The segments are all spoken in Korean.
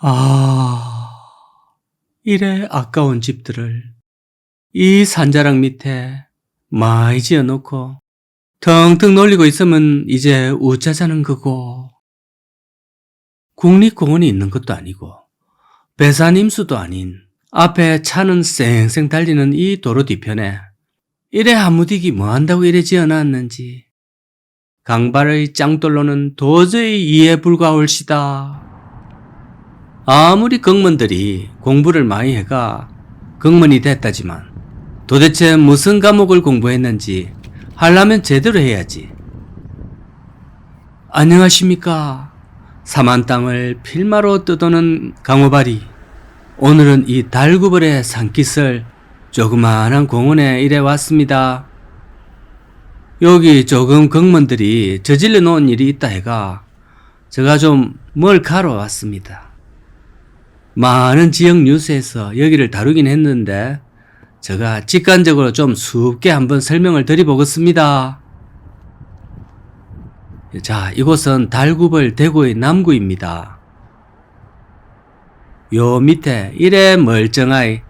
아, 이래 아까운 집들을 이 산자락 밑에 많이 지어놓고 텅텅 놀리고 있으면 이제 우짜자는 거고 국립공원이 있는 것도 아니고 배산임수도 아닌 앞에 차는 쌩쌩 달리는 이 도로 뒤편에 이래 한무디기 뭐한다고 이래 지어놨는지 강발의 짱돌로는 도저히 이해 불가올시다. 아무리 경문들이 공부를 많이 해가 경문이 됐다지만 도대체 무슨 과목을 공부했는지 하려면 제대로 해야지. 안녕하십니까. 사만 땅을 필마로 뜯어는 강호발이 오늘은 이 달구벌의 산깃을 조그마한 공원에 이래 왔습니다. 여기 조금 경문들이 저질러 놓은 일이 있다 해가 제가 좀 뭘 가러 왔습니다. 많은 지역 뉴스에서 여기를 다루긴 했는데 제가 직관적으로 좀 수up게 한번 설명을 드려보겠습니다. 자, 이곳은 달구벌 대구의 남구입니다. 요 밑에 이래 멀쩡하이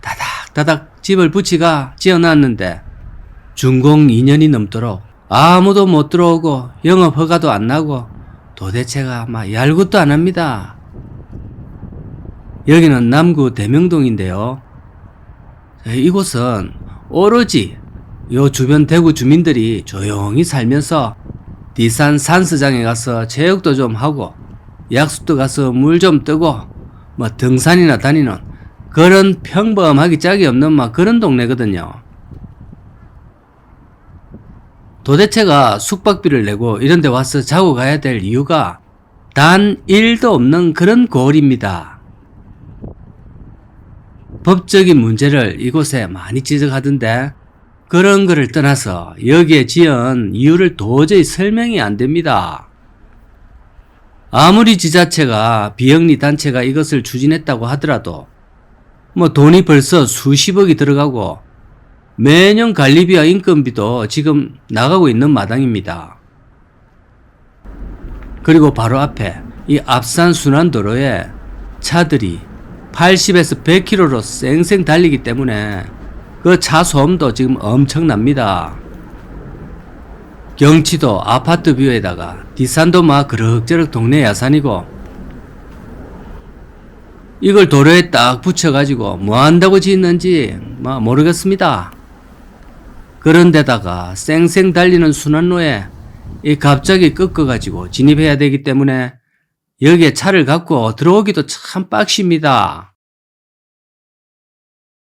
다닥다닥 집을 붙이가 지어놨는데 준공 2년이 넘도록 아무도 못 들어오고 영업 허가도 안 나고 도대체가 막 얄굿도 안 합니다. 여기는 남구 대명동인데요. 이곳은 오로지 요 주변 대구 주민들이 조용히 살면서 디산 산스장에 가서 체육도 좀 하고 약수도 가서 물 좀 뜨고 뭐 등산이나 다니는 그런 평범하기 짝이 없는 막 그런 동네거든요. 도대체가 숙박비를 내고 이런 데 와서 자고 가야 될 이유가 단 1도 없는 그런 고을입니다. 법적인 문제를 이곳에 많이 지적하던데 그런 거를 떠나서 여기에 지은 이유를 도저히 설명이 안 됩니다. 아무리 지자체가 비영리 단체가 이것을 추진했다고 하더라도 뭐 돈이 벌써 수십억이 들어가고 매년 관리비와 인건비도 지금 나가고 있는 마당입니다. 그리고 바로 앞에 이 앞산 순환도로에 차들이 80에서 100km로 쌩쌩 달리기 때문에 그 차 소음도 지금 엄청납니다. 경치도 아파트 뷰에다가 뒷산도 막 그럭저럭 동네 야산이고 이걸 도로에 딱 붙여가지고 뭐 한다고 짓는지 막 모르겠습니다. 그런데다가 쌩쌩 달리는 순환로에 이 갑자기 꺾어가지고 진입해야 되기 때문에 여기에 차를 갖고 들어오기도 참 빡십니다.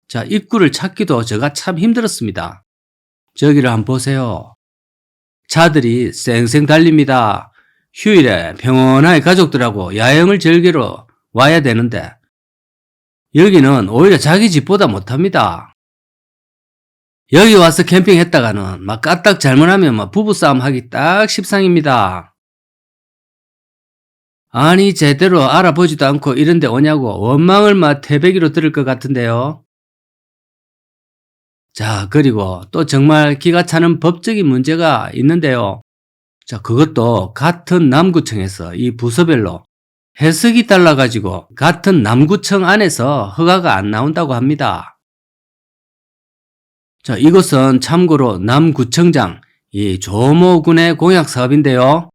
자, 입구를 찾기도 제가 참 힘들었습니다. 저기를 한번 보세요. 차들이 쌩쌩 달립니다. 휴일에 평온하게 가족들하고 야영을 즐기러 와야 되는데 여기는 오히려 자기 집보다 못합니다. 여기 와서 캠핑했다가는 막 까딱 잘못하면 막 부부싸움 하기 딱 십상입니다. 아니 제대로 알아보지도 않고 이런데 오냐고 원망을 막 태배기로 들을 것 같은데요. 자 그리고 또 정말 기가 차는 법적인 문제가 있는데요. 자 그것도 같은 남구청에서 이 부서별로 해석이 달라가지고 같은 남구청 안에서 허가가 안 나온다고 합니다. 자, 이것은 참고로 남구청장 이 조모군의 공약 사업인데요.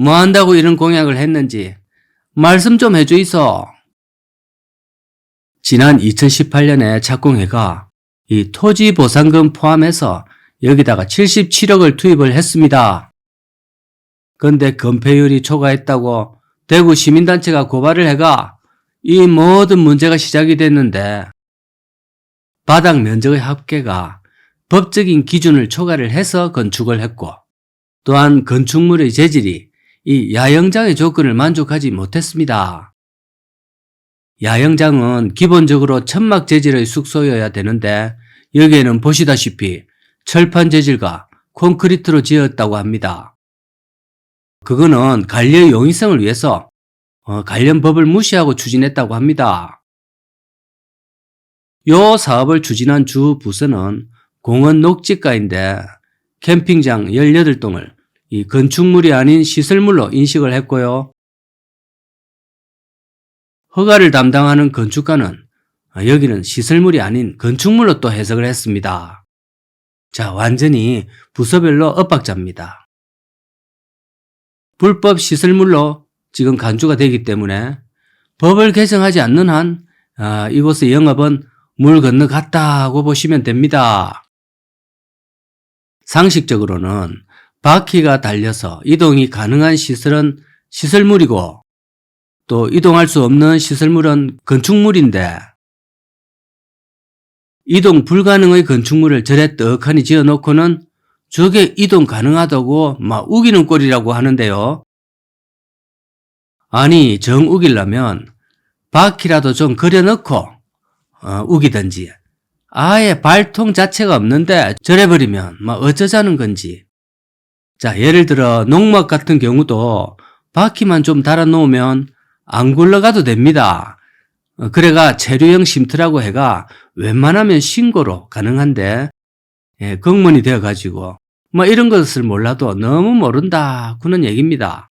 뭐 한다고 이런 공약을 했는지 말씀 좀 해주이소. 지난 2018년에 착공회가 이 토지 보상금 포함해서 여기다가 77억을 투입을 했습니다. 근데 건폐율이 초과했다고 대구 시민단체가 고발을 해가 이 모든 문제가 시작이 됐는데 바닥 면적의 합계가 법적인 기준을 초과를 해서 건축을 했고 또한 건축물의 재질이 이 야영장의 조건을 만족하지 못했습니다. 야영장은 기본적으로 천막 재질의 숙소여야 되는데 여기에는 보시다시피 철판 재질과 콘크리트로 지었다고 합니다. 그거는 관리의 용이성을 위해서 어, 관련 법을 무시하고 추진했다고 합니다. 요 사업을 추진한 주 부서는 공원 녹지가인데 캠핑장 18동을 이 건축물이 아닌 시설물로 인식을 했고요. 허가를 담당하는 건축가는 아, 여기는 시설물이 아닌 건축물로 또 해석을 했습니다. 자, 완전히 부서별로 엇박자입니다. 불법 시설물로 지금 간주가 되기 때문에 법을 개정하지 않는 한 아, 이곳의 영업은 물 건너갔다고 보시면 됩니다. 상식적으로는 바퀴가 달려서 이동이 가능한 시설은 시설물이고 또 이동할 수 없는 시설물은 건축물인데 이동 불가능의 건축물을 절에 떡하니 지어 놓고는 저게 이동 가능하다고 막 우기는 꼴이라고 하는데요. 아니 정 우기려면 바퀴라도 좀 그려놓고 어, 우기든지 아예 발통 자체가 없는데 절해버리면 막 어쩌자는 건지 자 예를 들어 농막 같은 경우도 바퀴만 좀 달아 놓으면 안 굴러가도 됩니다. 어, 그래가 체류형 쉼터라고 해가 웬만하면 신고로 가능한데 예, 공무원이 되어 가지고 뭐 이런 것을 몰라도 너무 모른다 그는 얘기입니다.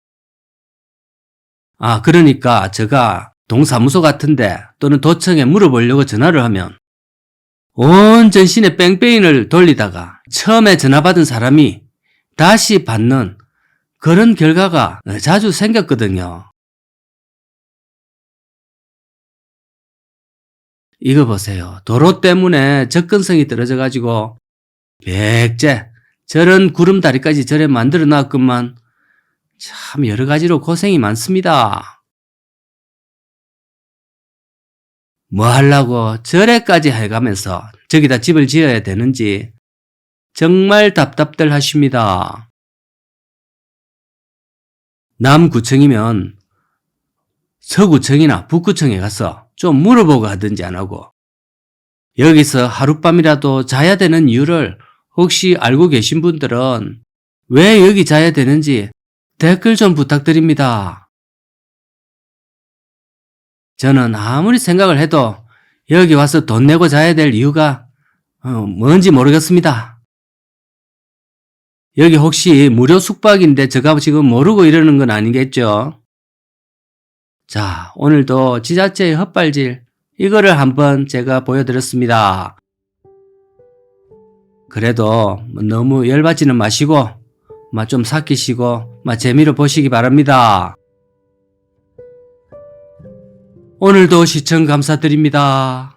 아 그러니까 제가 동사무소 같은데 또는 도청에 물어보려고 전화를 하면 온 전신에 뺑뺑이를 돌리다가 처음에 전화 받은 사람이 다시 받는 그런 결과가 자주 생겼거든요. 이거 보세요. 도로 때문에 접근성이 떨어져 가지고 백제 저런 구름다리까지 저래 만들어 놨건만 참 여러 가지로 고생이 많습니다. 뭐 하려고 저래까지 해가면서 저기다 집을 지어야 되는지 정말 답답들 하십니다. 남구청이면 서구청이나 북구청에 가서 좀 물어보고 하든지 안 하고 여기서 하룻밤이라도 자야 되는 이유를 혹시 알고 계신 분들은 왜 여기 자야 되는지 댓글 좀 부탁드립니다. 저는 아무리 생각을 해도 여기 와서 돈 내고 자야 될 이유가 어, 뭔지 모르겠습니다. 여기 혹시 무료 숙박인데 제가 지금 모르고 이러는 건 아니겠죠? 자, 오늘도 지자체의 헛발질, 이거를 한번 제가 보여드렸습니다. 그래도 뭐 너무 열받지는 마시고, 좀 삭히시고, 재미로 보시기 바랍니다. 오늘도 시청 감사드립니다.